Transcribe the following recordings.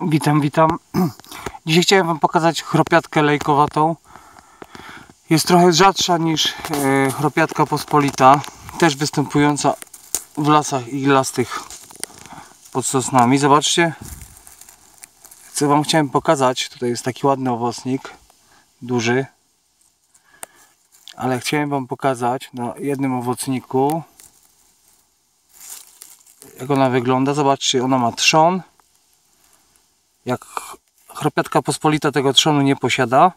Witam, witam. Dzisiaj chciałem Wam pokazać chropiatkę lejkowatą. Jest trochę rzadsza niż e, chropiatka pospolita. Też występująca w lasach iglastych pod sosnami. Zobaczcie. Co Wam chciałem pokazać. Tutaj jest taki ładny owocnik. Duży. Ale chciałem Wam pokazać na jednym owocniku jak ona wygląda. Zobaczcie, ona ma trzon. Jak chropiatka pospolita tego trzonu nie posiada.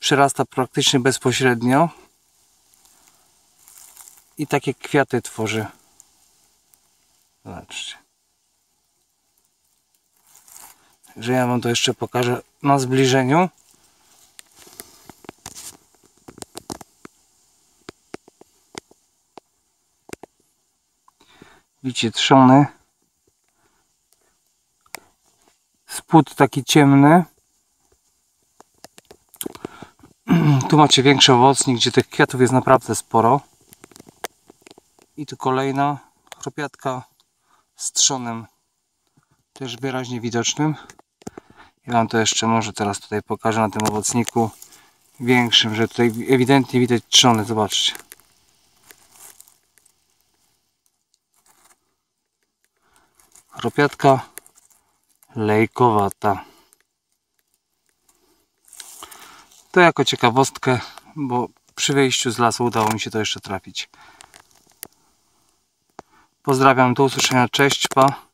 Przyrasta praktycznie bezpośrednio. I takie kwiaty tworzy. Zobaczcie. Że ja Wam to jeszcze pokażę na zbliżeniu. Widzicie trzony. Spód taki ciemny. Tu macie większy owocnik, gdzie tych kwiatów jest naprawdę sporo. I tu kolejna chropiatka z trzonem też wyraźnie widocznym. Ja Wam to jeszcze może teraz tutaj pokażę na tym owocniku większym, że tutaj ewidentnie widać trzony, zobaczcie. Chropiatka lejkowata. To jako ciekawostkę, bo przy wyjściu z lasu udało mi się to jeszcze trafić. Pozdrawiam, do usłyszenia, cześć, pa.